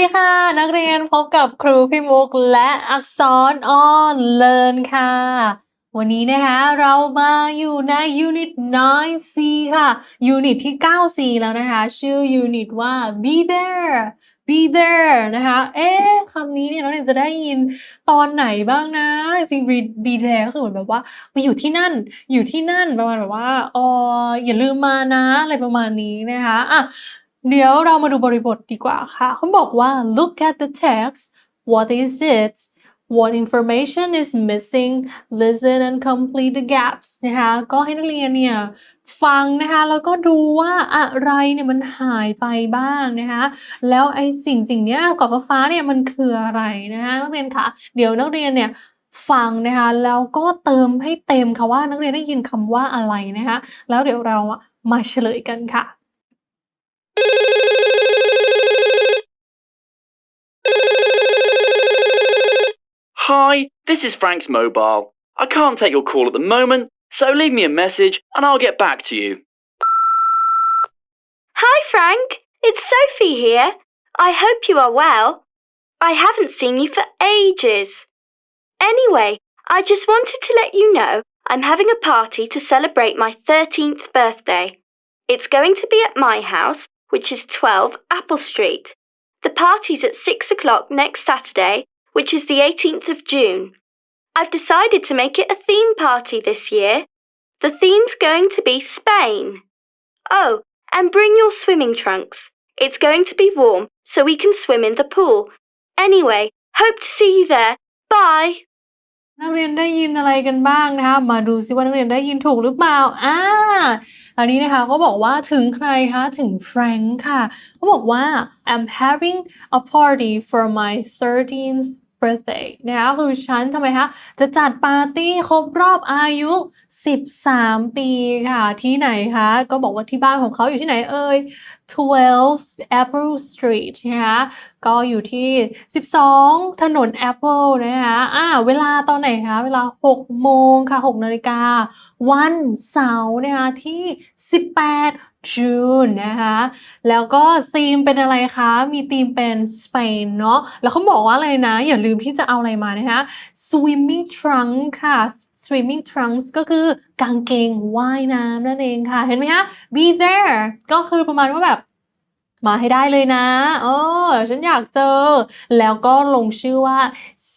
สวัสดีค่ะ นักเรียนพบกับครูพี่มุกและอักษรออนเลินค่ะ วันนี้นะคะเรามาอยู่ใน Unit 9C ค่ะ Unit ที่ 9C แล้วนะคะ ชื่อ Unit ว่า be there be there นะคะเอ๊ะคำนี้เนี่ยนักเรียนจะได้ยินตอนไหนบ้างนะ จริง be there ก็คือเหมือนแบบว่าไปอยู่ที่นั่น อยู่ที่นั่นประมาณแบบว่าเอออย่าลืมมานะอะไรประมาณนี้นะคะอะ เดี๋ยวเรามาดูบริบทดีกว่าค่ะเขาบอกว่า look at the text what is it what information is missing listen and complete the gaps นะคะก็ให้นักเรียนเนี่ยฟังนะคะแล้วก็ดูว่าอะไรเนี่ยมันหายไปบ้างนะคะแล้วไอ้สิ่งสิ่งเนี้ยกรอบฟ้าเนี่ยมันคืออะไรนะคะนักเรียนคะเดี๋ยวนักเรียนเนี่ยฟังนะคะแล้วก็เติมให้เต็มค่ะว่านักเรียนได้ยินคำว่าอะไรนะคะแล้วเดี๋ยวเรามาเฉลยกันค่ะ Hi, this is Frank's mobile. I can't take your call at the moment, so leave me a message and I'll get back to you. Hi, Frank. It's Sophie here. I hope you are well. I haven't seen you for ages. Anyway, I just wanted to let you know I'm having a party to celebrate my 13th birthday. It's going to be at my house, which is 12 Apple Street. The party's at 6 o'clock next Saturday, which is the 18th of June. I've decided to make it a theme party this year. The theme's going to be Spain. Oh, and bring your swimming trunks. It's going to be warm, so we can swim in the pool. Anyway, hope to see you there. Bye. นักเรียนได้ยินอะไรกันบ้างนะคะ มาดูซิว่านักเรียนได้ยินถูกหรือเปล่าอ่า อันนี้นะคะก็บอกว่าถึงใครคะถึงแฟรงค์ค่ะเขาบอกว่า I'm having a party for my 13th birthday นะคะคือฉันทำไมคะจะจัดปาร์ตี้ครบรอบอายุ 13 ปีค่ะ ที่ไหนคะ ก็บอกว่าที่บ้านของเขาอยู่ที่ไหนเอ่ย12 Apple Street นะคะก็อยู่ที่ 12 ถนน Apple นะคะอ่าเวลาตอนไหนคะ เวลา 6 โมงค่ะ 6 นาฬิกา วันเสาร์นะคะที่ 18 June นะคะ แล้วก็ธีมเป็นอะไรคะ มีธีมเป็นสเปนเนาะ แล้วเขาบอกว่าอะไรนะ อย่าลืมที่จะเอาอะไรมานะคะ swimming trunk ค่ะ swimming trunks ก็คือกางเกงว่ายน้ำนั่นเองค่ะ เห็นไหมคะ be there ก็คือประมาณว่าแบบมาให้ได้เลยนะเออฉันอยากเจอ แล้วก็ลงชื่อว่า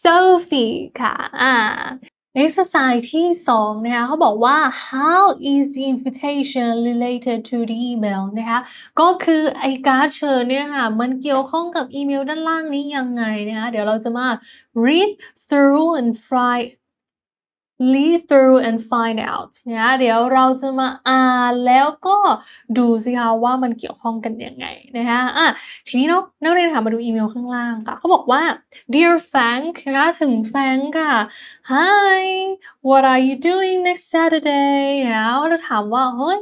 Sophie ค่ะ อ่า exercise ที่สองนะคะเขาบอกว่า how is the invitation related to the email นะคะก็คือไอ้การ์ดเชิญเนี่ยค่ะมันเกี่ยวข้องกับอีเมลด้านล่างนี้ยังไงนะคะเดี๋ยวเราจะมา read through and find read through and find out นะเดี๋ยวเราจะมาอ่านแล้วก็ดูสิคะว่ามันเกี่ยวข้องกันยังไงนะคะอะทีนี้เนาะนักเรียนถามมาดูอีเมลข้างล่างค่ะเขาบอกว่า dear Frank นะคะถึงแฟงค่ะ hi what are you doing next Saturday นะเราถามว่าเฮ้ย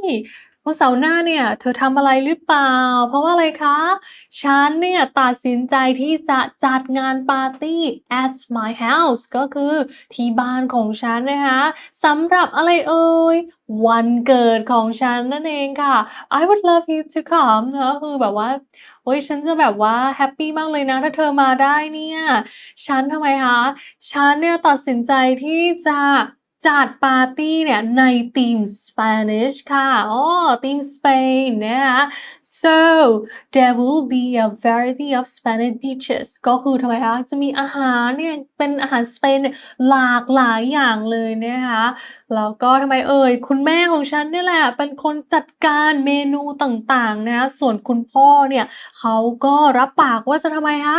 วันเสาร์หน้าเนี่ยเธอทำอะไรหรือเปล่า เพราะว่าอะไรคะ ฉันเนี่ยตัดสินใจที่จะจัดงานปาร์ตี้ at my house ก็คือที่บ้านของฉันนะคะสำหรับอะไรเอ่ยวันเกิดของฉันนั่นเองค่ะ I would love you to come นะคะคือแบบว่าโอ้ยฉันจะแบบว่าแฮปปี้มากเลยนะ ถ้าเธอมาได้เนี่ย ฉันทำไมคะ ฉันเนี่ยตัดสินใจที่จะ จัดปาร์ตี้เนี่ยในทีม Spanish ค่ะอ๋อทีม Spain นะคะ so there will be a variety of Spanish dishes ก็คือทำไมคะจะมีอาหารเนี่ยเป็นอาหารสเปนหลากหลายอย่างเลยนะคะแล้วก็ทำไมเอ่ยคุณแม่ของฉันนี่แหละ เป็นคนจัดการเมนูต่างๆนะส่วนคุณพ่อเนี่ยเขาก็รับปากว่าจะทำไมคะ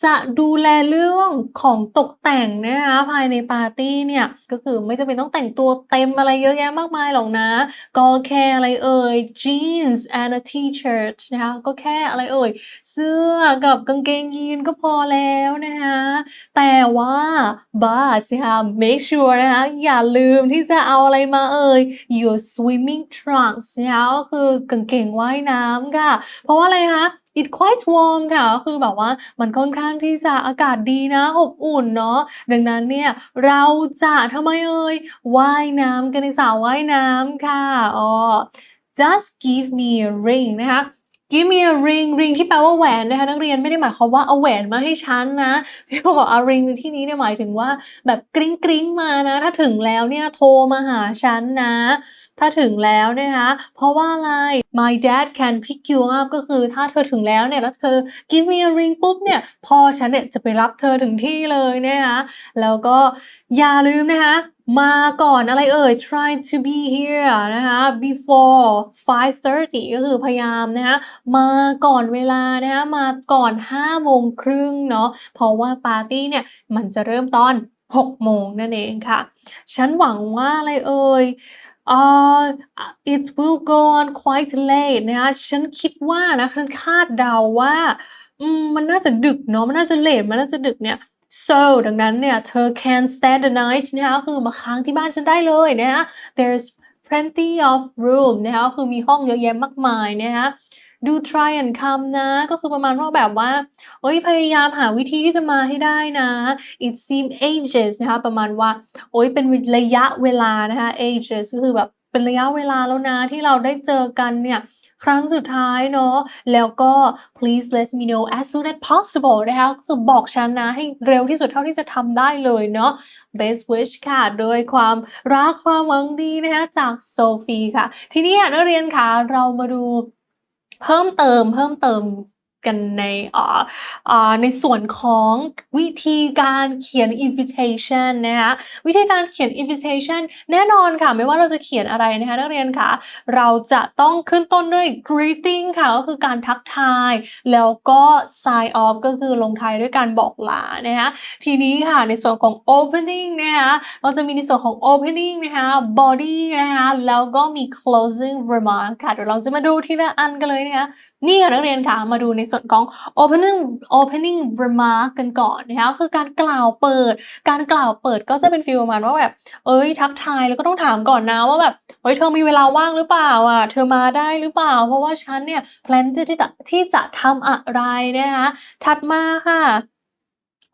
จะดูแลเรื่องของตกแต่งนะคะภายในปาร์ตี้เนี่ยก็คือไม่จำเป็นต้องแต่งตัวเต็มอะไรเยอะแยะมากมายหรอกนะก็แค่อะไรเอ่ย jeans and a t-shirt นะคะก็แค่อะไรเอ่ย เสื้อกับกางเกงยีนก็พอแล้วนะคะแต่ว่าบ้าสิคะ make sure นะคะอย่าลืมที่จะเอาอะไรมาเอ่ย your swimming trunks นะคะก็คือกางเกงว่ายน้ำค่ะ เพราะว่าอะไรคะ it quite warm ค่ะคือแบบว่ามันค่อนข้างที่จะอากาศดีนะอบอุ่นเนาะดังนั้นเนี่ยเราจะทำไมเอ่ยว่ายน้ำกันในสระว่ายน้ำค่ะอ๋อ just give me a ring นะคะ give me a ring ring ที่แปลว่าแหวนนะคะนักเรียนไม่ได้หมายความว่าเอาแหวนมาให้ฉันนะพี่เขาบอก a ring ในที่นี้เนี่ยหมายถึงว่าแบบกริ๊งกริ๊งมานะ ถ้าถึงแล้วเนี่ยโทรมาหาฉันนะ ถ้าถึงแล้วนะคะเพราะว่าอะไร my dad can pick you up ก็คือถ้าเธอถึงแล้วเนี่ยแล้วเธอ give me a ring ปุ๊บเนี่ยพ่อฉันเนี่ยจะไปรับเธอถึงที่เลยนะคะแล้วก็อย่าลืมนะคะ มาก่อนอะไรเอ่ย try to be here นะคะ before 5:30 ก็คือพยายามนะคะมาก่อนเวลานะคะมาก่อน5โมงครึ่งเนาะเพราะว่าปาร์ตี้เนี่ยมันจะเริ่มตอน 6 โมงนั่นเองค่ะ ฉันหวังว่าอะไรเอ่ยเอ่อ it will go on quite late นะคะฉันคิดว่านะฉันคาดเดาว่ามมันน่าจะดึกเนาะมันน่าจะเลทมันน่าจะดึกเนี่ย so ดังนั้นเนี่ยเธอ can stay the night นะคะคือมาค้างที่บ้านฉันได้เลยนะคะ there's plenty of room นะคะคือมีห้องเยอะแยะมากมายนะคะ do try and come นะ ก็คือประมาณว่าแบบว่าเอ้ยพยายามหาวิธีที่จะมาให้ได้นะ it seem ages นะคะประมาณว่าโอ้ยเป็นระยะเวลานะคะ ages ก็คือแบบเป็นระยะเวลาแล้วนะที่เราได้เจอกันเนี่ย ครั้งสุดท้ายเนาะแล้วก็ please let me know as soon as possible นะคะก็คือบอกฉันนะให้เร็วที่สุดเท่าที่จะทำได้เลยเนาะ best wish ค่ะโดยความรักความหวังดีนะคะจากโซฟีค่ะ ทีนี้นักเรียนค่ะเรามาดูเพิ่มเติมเพิ่มเติม กันในอ่าอ่าในส่วนของวิธีการเขียน invitation นะคะวิธีการเขียน invitation แน่นอนค่ะ ไม่ว่าเราจะเขียนอะไรนะคะนักเรียนค่ะ เราจะต้องขึ้นต้นด้วย greeting ค่ะ ก็คือการทักทาย แล้วก็ sign off ก็คือลงท้ายด้วยการบอกลานะคะทีนี้ค่ะ ในส่วนของ opening นะคะเราจะมีในส่วนของ opening นะคะ body นะคะแล้วก็มี closing remark ค่ะเดี๋ยวเราจะมาดูทีละอันกันเลยนะคะนี่ค่ะนักเรียนค่ะมาดูในส่วนของ opening opening remark กันก่อนนะคะคือการกล่าวเปิด การกล่าวเปิดก็จะเป็นฟีลประมาณว่าแบบ เอ้ยทักทายแล้วก็ต้องถามก่อนนะว่าแบบเฮ้ยเธอมีเวลาว่างหรือเปล่าอะเธอมาได้หรือเปล่า เพราะว่าฉันเนี่ยแพลนที่จะที่จะทำอะไรนะคะถัดมาค่ะ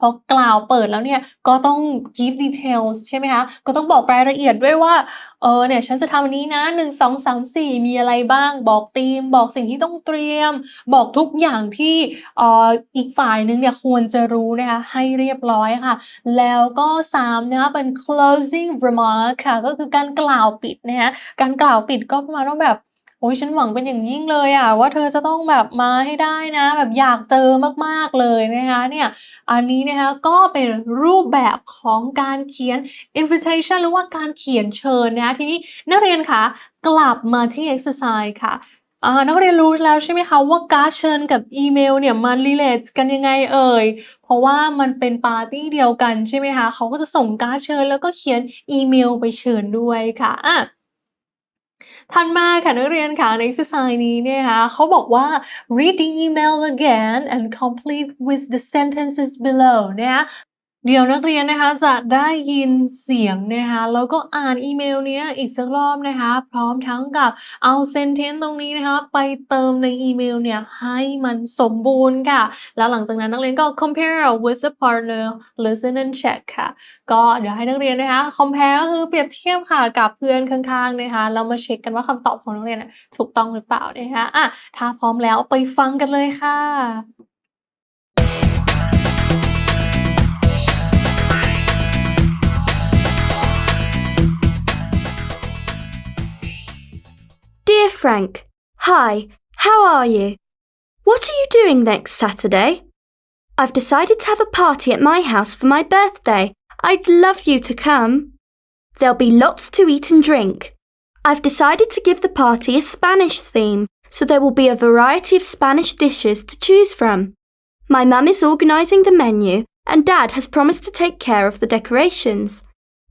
พอกล่าวเปิดแล้วเนี่ยก็ต้อง give details ใช่ไหมคะก็ต้องบอกรายละเอียดด้วยว่าเออเนี่ยฉันจะทำนี้นะหนึ่งสองสามสี่มีอะไรบ้าง บอกธีม บอกสิ่งที่ต้องเตรียม บอกทุกอย่างที่อออีกฝ่ายนึงเนี่ยควรจะรู้นะคะให้เรียบร้อยค่ะ แล้วก็สามนะคะเป็น closing remark ค่ะก็คือการกล่าวปิดนะคะการกล่าวปิดก็ประมาณว่าแบบ โอ้ยฉันหวังเป็นอย่างยิ่งเลยอะว่าเธอจะต้องแบบมาให้ได้นะ แบบอยากเจอมากๆเลยนะคะเนี่ยอันนี้นะคะก็เป็นรูปแบบของการเขียน invitation หรือว่าการเขียนเชิญนะคะทีนี้นักเรียนคะกลับมาที่ exercise ค่ะนักเรียนรู้แล้วใช่ไหมคะว่าการเชิญกับอีเมลเนี่ยมัน relate กันยังไงเอ่ย เพราะว่ามันเป็นปาร์ตี้เดียวกันใช่ไหมคะเขาก็จะส่งการเชิญแล้วก็เขียนอีเมลไปเชิญด้วยค่ะอะ ถัดมาค่ะนักเรียนค่ะใน exercise นี้เนี่ยค่ะเขาบอกว่า read the email again and complete with the sentences below เนี่ย เดี๋ยวนักเรียนนะคะจะได้ยินเสียงนะคะแล้วก็อ่านอีเมลเนี้ยอีกสักรอบนะคะพร้อมทั้งกับเอา sentence ตรงนี้นะคะไปเติมในอีเมลเนี่ยให้มันสมบูรณ์ค่ะ แล้วหลังจากนั้นนักเรียนก็ compare with the partner listen and check ค่ะ ก็เดี๋ยวให้นักเรียนนะคะ compare ก็คือเปรียบเทียบค่ะกับเพื่อนข้างๆนะคะเรามาเช็คกันว่าคำตอบของนักเรียนถูกต้องหรือเปล่านะคะอะถ้าพร้อมแล้วไปฟังกันเลยค่ะ Frank, hi, how are you? What are you doing next Saturday? I've decided to have a party at my house for my birthday. I'd love you to come. There'll be lots to eat and drink. I've decided to give the party a Spanish theme, so there will be a variety of Spanish dishes to choose from. My mum is organising the menu, and Dad has promised to take care of the decorations.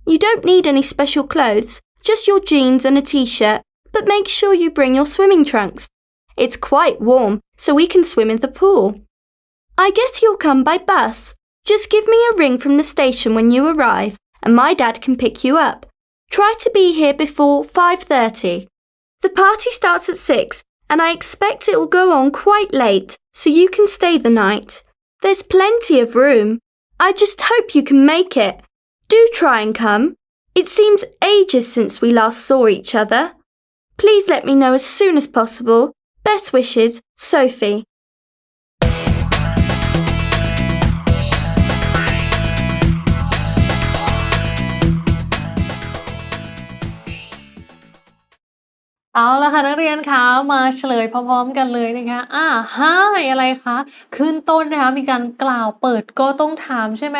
You don't need any special clothes, just your jeans and a t shirt, but make sure you bring your swimming trunks. It's quite warm, so we can swim in the pool. I guess you'll come by bus. Just give me a ring from the station when you arrive, and my dad can pick you up. Try to be here before 5:30. The party starts at 6, and I expect it will go on quite late, so you can stay the night. There's plenty of room. I just hope you can make it. Do try and come. It seems ages since we last saw each other. Please let me know as soon as possible. Best wishes, Sophie. เอาละค่ะนักเรียนคะมาเฉลยพร้อมๆกันเลยนะคะอ่า hi อะไรคะขึ้นต้นนะคะมีการกล่าวเปิดก็ต้องถามใช่ไหม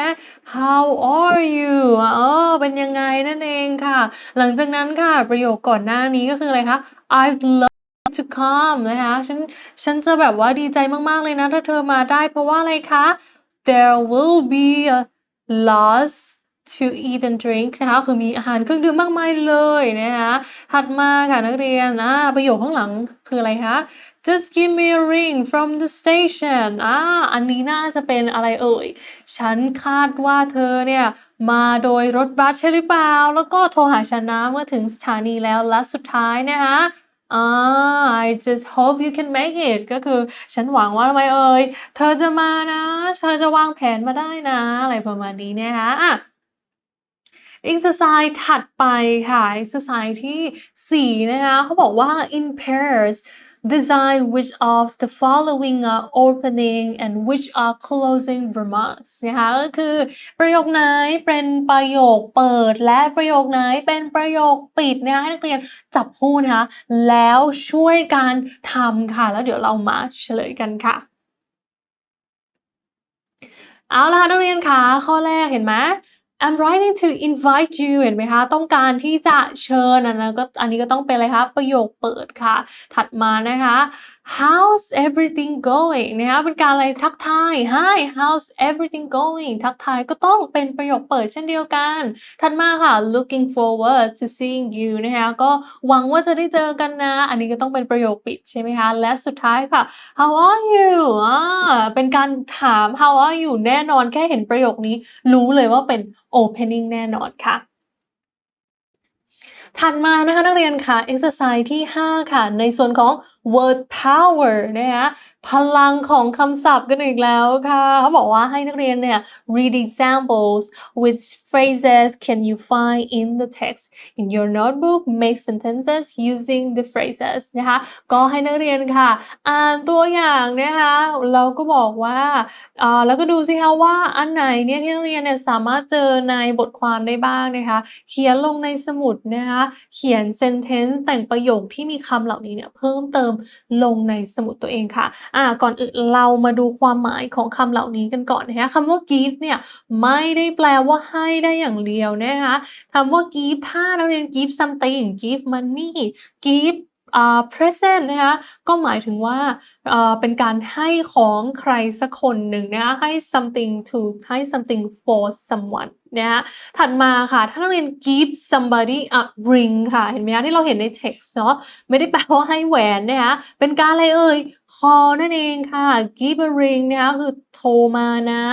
how are you เออเป็นยังไงนั่นเองค่ะ หลังจากนั้นค่ะประโยคก่อนหน้านี้ก็คืออะไรคะ I'd love to come นะคะฉันฉันจะแบบว่าดีใจมากๆเลยนะ ถ้าเธอมาได้เพราะว่าอะไรคะ there will be a lots to eat and drink นะคะคือมีอาหารเครื่องดื่มมากมายเลยนะคะถัดมาค่ะนักเรียนอ่าประโยคข้างหลังคืออะไรคะ just give me a ring from the station อ่าอันนี้น่าจะเป็นอะไรเอ่ย ฉันคาดว่าเธอเนี่ย มาโดยรถบัสใช่หรือเปล่า แล้วก็โทรหาฉันนะเมื่อถึงสถานีแล้วและสุดท้ายนะคะอ่า I just hope you can make it ก็คือฉันหวังว่าทำไมเอ่ย เธอจะมานะ เธอจะวางแผนมาได้นะ อะไรประมาณนี้นะคะอะ exercise ถัดไปค่ะ exercise ที่ 4 นะคะเขาบอกว่า in pairs design which of the following are opening and which are closing remarks นะคะก็คือประโยคไหนเป็นประโยคเปิด และประโยคไหนเป็นประโยคปิดนะคะให้นักเรียนจับคู่นะคะแล้วช่วยกันทำค่ะ แล้วเดี๋ยวเรามาเฉลยกันค่ะเอาล่ะนักเรียนคะข้อแรกเห็นไหม I'm writing to invite you เห็นไหมคะ ต้องการที่จะเชิญอันนั้นก็อันนี้ก็ต้องเป็นอะไรคะ ประโยคเปิดค่ะ ถัดมานะคะ How's everything going นะคะเป็นการอะไรทักทาย Hi how's everything going ทักทายก็ต้องเป็นประโยคเปิดเช่นเดียวกัน ถัดมาค่ะ looking forward to seeing you นะคะก็หวังว่าจะได้เจอกันนะ อันนี้ก็ต้องเป็นประโยคปิดใช่ไหมคะ และสุดท้ายค่ะ How are you อ่าเป็นการถาม How are you แน่นอนแค่เห็นประโยคนี้ รู้เลยว่าเป็น opening แน่นอนค่ะ ถัดมานะคะนักเรียนค่ะ exercise ที่ 5 ค่ะ ในส่วนของ word power นะคะพลังของคำศัพท์กันอีกแล้วค่ะ เขาบอกว่าให้นักเรียนเนี่ย read examples which phrases can you find in the text in your notebook make sentences using the phrases นะคะ ก็ให้นักเรียนค่ะ อ่านตัวอย่างนะคะ เราก็บอกว่าอ่าแล้วก็ดูสิคะว่าอันไหนเนี่ยที่นักเรียนเนี่ยสามารถเจอในบทความได้บ้างนะคะ เขียนลงในสมุดนะคะ เขียน sentence แต่งประโยคที่มีคำเหล่านี้เนี่ยเพิ่มเติมลงในสมุดตัวเองค่ะ อ่า ก่อนอื่นเรามาดูความหมายของคำเหล่านี้กันก่อนนะคะคำว่า give เนี่ยไม่ได้แปลว่าให้ได้อย่างเดียวนะคะคำว่า give ถ้านักเรียน give something give money give อ่า present นะคะก็หมายถึงว่าเอ่อเป็นการให้ของใครสักคนหนึ่งนะคะให้ something to ให้ something for someone นะคะถัดมาค่ะ ถ้านักเรียน give somebody a ring ค่ะ เห็นไหมคะที่เราเห็นใน text เนาะไม่ได้แปลว่าให้แหวนนะคะเป็นการอะไรเอ่ย call นั่นเองค่ะ give a ring นะคะคือโทรมานะ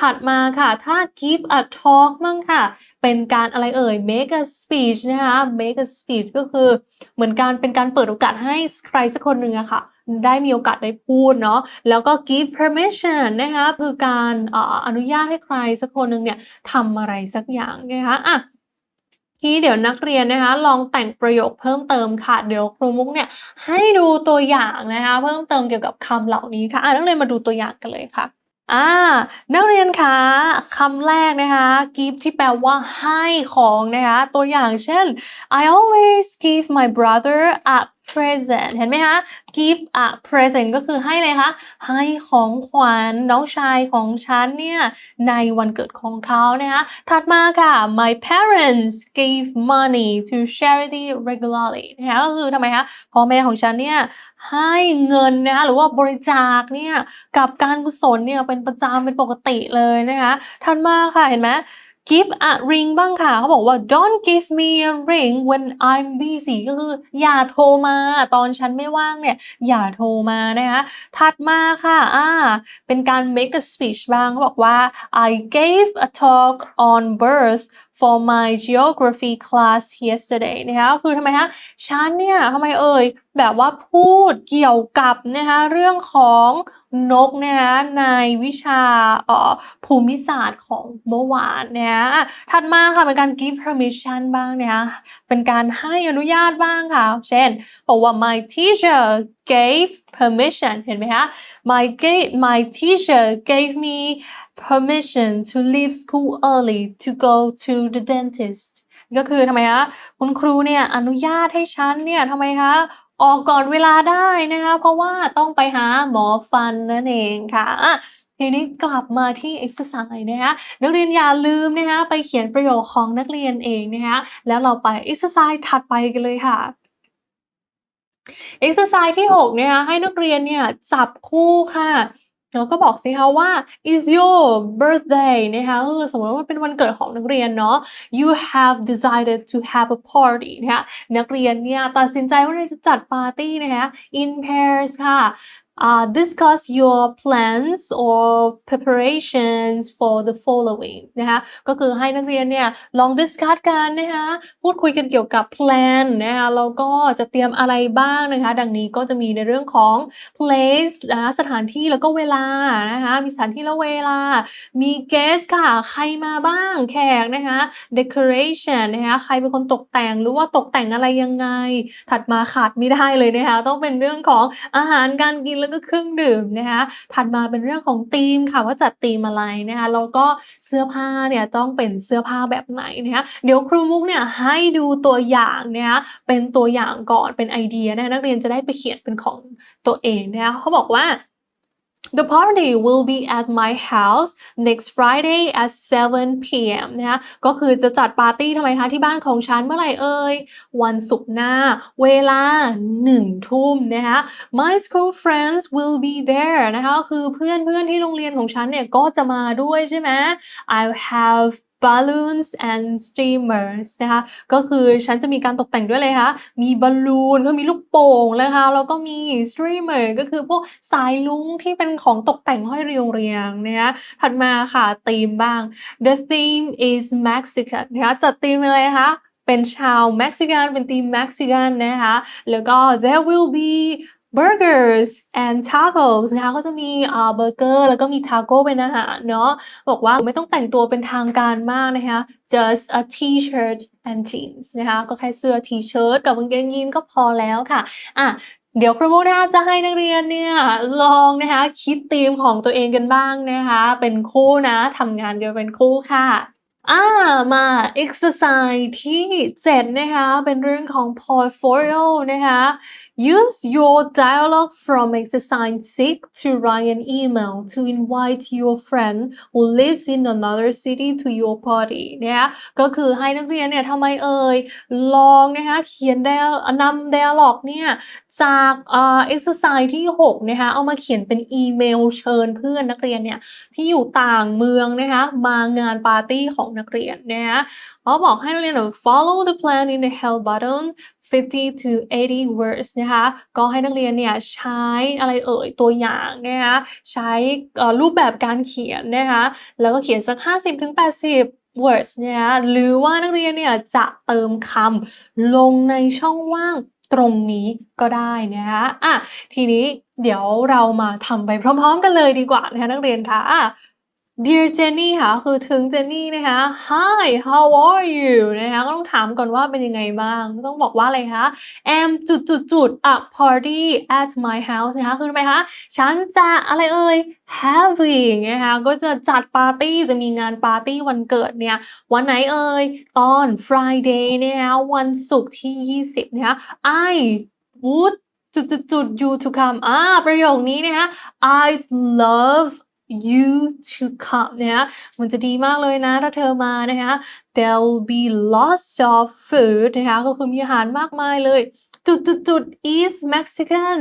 ถัดมาค่ะ ถ้า give a talk มั่งค่ะ เป็นการอะไรเอ่ย make a speech นะคะ make a speech ก็คือเหมือนการเป็นการเปิดโอกาสให้ใครสักคนหนึ่งอะค่ะ ได้มีโอกาสได้พูดเนาะ แล้วก็ give permission นะคะ คือการอออนุญาตให้ใครสักคนหนึ่งเนี่ยทำอะไรสักอย่างนะคะอะทีเดี๋ยวนักเรียนนะคะ ลองแต่งประโยคเพิ่มเติมค่ะ เดี๋ยวครูมุกเนี่ยให้ดูตัวอย่างนะคะ เพิ่มเติมเกี่ยวกับคำเหล่านี้ค่ะอะนักเรียนมาดูตัวอย่างกันเลยค่ะ อ่านักเรียนคะคำแรกนะคะ give ที่แปลว่าให้ของนะคะ ตัวอย่างเช่น I always give my brother a present เห็นไหมคะ give a present ก็คือให้เลยคะ ให้ของขวัญน้องชายของฉันเนี่ย ในวันเกิดของเขานะคะถัดมาค่ะ my parents gave money to charity regularly นะคะก็คือทำไมคะพ่อแม่ของฉันเนี่ย ให้เงินนะคะหรือว่าบริจาคเนี่ย กับการกุศลเนี่ย เป็นประจำเป็นปกติเลยนะคะถัดมาค่ะเห็นไหม give a ring บ้างค่ะ เขาบอกว่า don't give me a ring when I'm busy ก็คือ อย่าโทรมา ตอนฉันไม่ว่างเนี่ย อย่าโทรมานะคะถัดมาค่ะอ่าเป็นการ make a speech บ้างเขาบอกว่า I gave a talk on birth for my geography class yesterday นะคะคือทำไมคะฉันเนี่ยทำไมเอ่ย แบบว่าพูดเกี่ยวกับนะคะเรื่องของ นกนะคะในวิชาออภูมิศาสตร์ของเมื่อวานนะคะอะถัดมาค่ะเป็นการ give permission บ้างนะคะเป็นการให้อนุญาตบ้างค่ะ เช่นบอกว่า my teacher gave permission เห็นไหมคะ my ga- my teacher gave me permission to leave school early to go to the dentist ก็คือทำไมคะคุณครูเนี่ยอนุญาตให้ฉันเนี่ยทำไมคะ ออกก่อนเวลาได้นะคะ เพราะว่าต้องไปหาหมอฟันนั่นเองค่ะทีนี้กลับมาที่ exercise นะคะนักเรียนอย่าลืมนะคะไปเขียนประโยคของนักเรียนเองนะคะแล้วเราไป exercise ถัดไปกันเลยค่ะ exercise ที่6นะคะให้นักเรียนเนี่ยจับคู่ค่ะ แล้วก็บอกสิคะว่า is your birthday นะคะก็คือสมมติว่าเป็นวันเกิดของนักเรียนเนาะ you have decided to have a party นะคะนักเรียนเนี่ยตัดสินใจว่าจะจัดปาร์ตี้นะคะ in pairs ค่ะ uh, discuss your plans or preparations for the following นะคะก็คือให้นักเรียนเนี่ยลอง discuss กันนะคะพูดคุยกันเกี่ยวกับ plan นะคะแล้วก็จะเตรียมอะไรบ้างนะคะ ดังนี้ก็จะมีในเรื่องของ place นะคะสถานที่แล้วก็เวลานะคะมีสถานที่และเวลา มี guest ค่ะใครมาบ้างแขกนะคะ decoration นะคะใครเป็นคนตกแต่งหรือว่าตกแต่งอะไรยังไง ถัดมาขาดไม่ได้เลยนะคะต้องเป็นเรื่องของอาหารการกินแล้วก็เครื่องดื่มนะคะถัดมาเป็นเรื่องของธีมค่ะว่าจัดธีมอะไรนะคะแล้วก็เสื้อผ้าเนี่ยต้องเป็นเสื้อผ้าแบบไหนนะคะเดี๋ยวครูมุกเนี่ยให้ดูตัวอย่างนะคะเป็นตัวอย่างก่อนเป็นไอเดียนะคะนักเรียนจะได้ไปเขียนเป็นของตัวเองนะคะเขาบอกว่า The party will be at my house next Friday at 7 p.m. นะคะก็คือจะจัดปาร์ตี้ทำไมคะ ที่บ้านของฉันเมื่อไหร่เอ่ย วันศุกร์หน้า เวลาหนึ่งทุ่มนะคะ My school friends will be there นะคะ คือเพื่อนเพื่อนที่โรงเรียนของฉันเนี่ย ก็จะมาด้วยใช่ไหม I'll have balloons and streamers นะคะก็คือฉันจะมีการตกแต่งด้วยเลยค่ะมีบอลลูนก็มีลูกโป่งนะคะแล้วก็มี streamer ก็คือพวกสายลุ้งที่เป็นของตกแต่งห้อยเรียงๆนะคะถัดมาค่ะธีมบ้าง The theme is Mexican นะคะจัดธีมอะไรคะเป็นชาวเม็กซิกันเป็นทีมเม็กซิกันนะคะ แล้วก็ there will be burgers and tacos นะคะก็จะมีอ่าเบอร์เกอร์แล้วก็มีทาโก้เป็นอาหารเนาะบอกว่าไม่ต้องแต่งตัวเป็นทางการมากนะคะ just a t-shirt and jeans นะคะก็แค่เสื้อ t-shirt กับกางเกงยีนก็พอแล้วค่ะอะเดี๋ยวครูมุกนะคะจะให้นักเรียนเนี่ยลองนะคะคิดธีมของตัวเองกันบ้างนะคะ เป็นคู่นะทำงานกันเป็นคู่ค่ะอ่ามา exercise ที่ 7 นะคะ เป็นเรื่องของ portfolio นะคะ use your dialogue from exercise 6 to write an email to invite your friend who lives in another city to your party นะคะก็คือให้นักเรียนเนี่ยทำไมเอ่ย ลองนะคะเขียน dial นำ dialogue เนี่ยจากเอ่อ exercise ที่ 6 นะคะเอามาเขียนเป็นอีเมลเชิญเพื่อนนักเรียนเนี่ยที่อยู่ต่างเมืองนะคะมางานปาร์ตี้ของนักเรียนนะคะเขาบอกให้นักเรียน follow the plan in the help button 50 to 80 words นะคะก็ให้นักเรียนเนี่ยใช้อะไรเอ่ยตัวอย่างนะคะใช้รูปแบบการเขียนนะคะแล้วก็เขียนสัก 50ถึง80 words นะคะหรือว่านักเรียนเนี่ยจะเติมคำลงในช่องว่างตรงนี้ก็ได้นะคะอะทีนี้เดี๋ยวเรามาทำไปพร้อม ๆ กันเลยดีกว่านะคะนักเรียนคะ่ะ Dear Jenny ค่ะ คือถึงเจนนี่นะคะ Hi how are you นะคะก็ต้องถามก่อนว่าเป็นยังไงบ้าง ต้องบอกว่าอะไรคะ am จุดจุดจุด a party at my house นะคะคือทำไมคะฉันจะอะไรเอ่ย having นะคะก็จะจัดปาร์ตี้จะมีงานปาร์ตี้วันเกิดเนี่ย วันไหนเอ่ย ตอน Friday นะคะวันศุกร์ที่ 20 นะคะ I would จุดจุดจุด you to come อ่าประโยคนี้นะคะ I love you to come เนี่ยมันจะดีมากเลยนะ ถ้าเธอมานะคะ there will be lots of food นะคะก็คือมีอาหารมากมายเลย จุดจุดจุด is Mexican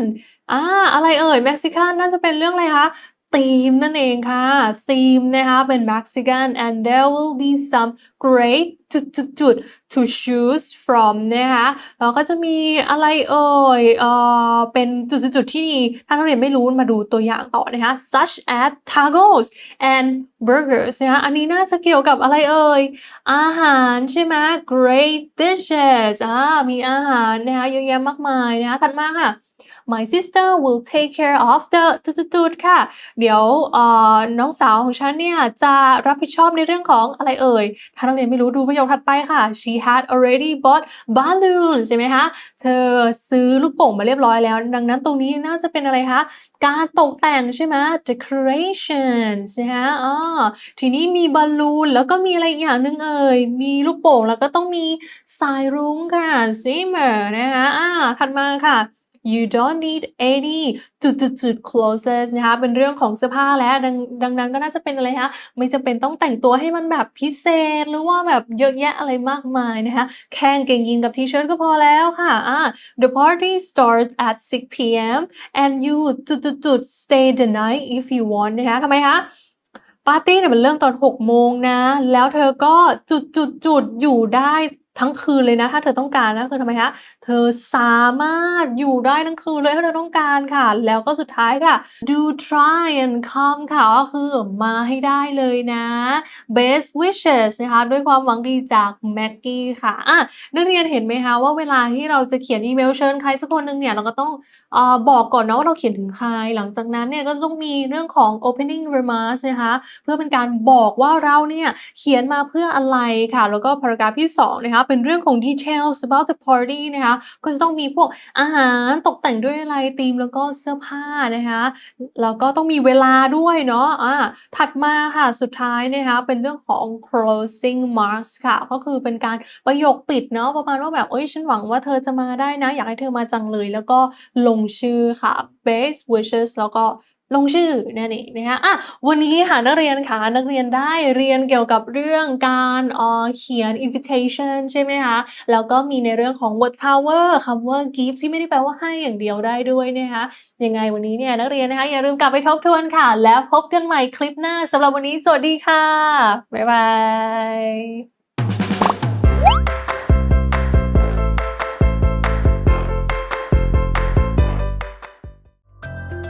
อ่าอะไรเอ่ย Mexican น่าจะเป็นเรื่องอะไรคะ ธีมนั่นเองค่ะธีมนะคะเป็น Mexican and there will be some great จุดจุดจุด to choose from นะคะแล้วก็จะมีอะไรเอ่ยเอ่อเป็นจุดจุดจุดที่ดีถ้านักเรียนไม่รู้มาดูตัวอย่างต่อนะคะ such as tacos and burgers นะคะอันนี้น่าจะเกี่ยวกับอะไรเอ่ย อาหารใช่ไหม great dishes อ่ามีอาหารนะคะเยอะแยะมากมายนะคะถัดมาค่ะ my sister will take care of the จุดๆค่ะ เดี๋ยวน้องสาวของฉันเนี่ยจะรับผิดชอบในเรื่องของอะไรเอ่ย ถ้านักเรียนไม่รู้ดูประโยคถัดไปค่ะ she had already bought balloons ใช่ไหมคะ เธอซื้อลูกโป่งมาเรียบร้อยแล้ว ดังนั้นตรงนี้น่าจะเป็นอะไรคะ การตกแต่งใช่ไหม decoration ใช่ไหมอ่าทีนี้มีบอลลูนแล้วก็มีอะไรอีกอย่างหนึ่งเอ่ย มีลูกโป่งแล้วก็ต้องมีสายรุ้งค่ะ swimmer นะคะอ่าถัดมาค่ะ you don't need any จุดจุดจุด clothes นะคะเป็นเรื่องของเสื้อผ้าแล้วดังดังนั้นก็น่าจะเป็นอะไรคะไม่จำเป็นต้องแต่งตัวให้มันแบบพิเศษหรือว่าแบบเยอะแยะอะไรมากมายนะคะแค่งเกงยีนกับทีเชิ้ตก็พอแล้วค่ะอ่า the party starts at 6 p.m. and you จุดจุดจุด stay the night if you want นะคะทำไมคะปาร์ตี้เนี่ยมันเริ่มตอน6โมงนะ แล้วเธอก็จุดจุดจุดอยู่ได้ ทั้งคืนเลยนะถ้าเธอต้องการนะคือทำไมคะเธอสามารถอยู่ได้ทั้งคืนเลยถ้าเธอต้องการค่ะ แล้วก็สุดท้ายค่ะ do try and come ค่ะก็คือมาให้ได้เลยนะ best wishes นะคะด้วยความหวังดีจากแม็กกี้ค่ะอะนักเรียนเห็นไหมคะว่าเวลาที่เราจะเขียนอีเมลเชิญใครสักคนหนึ่งเนี่ยเราก็ต้องอบอกก่อนนะว่าเราเขียนถึงใคร หลังจากนั้นเนี่ยก็ต้องมีเรื่องของ opening remarks นะคะเพื่อเป็นการบอกว่าเราเนี่ยเขียนมาเพื่ออะไรค่ะ แล้วก็ paragraph ที่สองนะคะเป็นเรื่องของ details about the party นะคะก็จะต้องมีพวกอาหารตกแต่งด้วยอะไรธีมแล้วก็เสื้อผ้านะคะแล้วก็ต้องมีเวลาด้วยเนาะอ่าถัดมาค่ะสุดท้ายนะคะเป็นเรื่องของ closing marks ค่ะ ก็คือเป็นการประโยคปิดเนาะประมาณว่าแบบเอ้ยฉันหวังว่าเธอจะมาได้นะ อยากให้เธอมาจังเลย แล้วก็ลงชื่อค่ะ best wishes แล้วก็ ลงชื่อนั่นเองนะคะอะวันนี้ค่ะนักเรียนค่ะนักเรียนได้เรียนเกี่ยวกับเรื่องการเอ่อเขียน invitation ใช่ไหมคะแล้วก็มีในเรื่องของ word power คำว่า give ที่ไม่ได้แปลว่าให้อย่างเดียวได้ด้วยนะคะยังไงวันนี้เนี่ยนักเรียนนะคะอย่าลืมกลับไปทบทวนค่ะ แล้วพบกันใหม่คลิปหน้าสำหรับวันนี้สวัสดีค่ะ บ๊ายบาย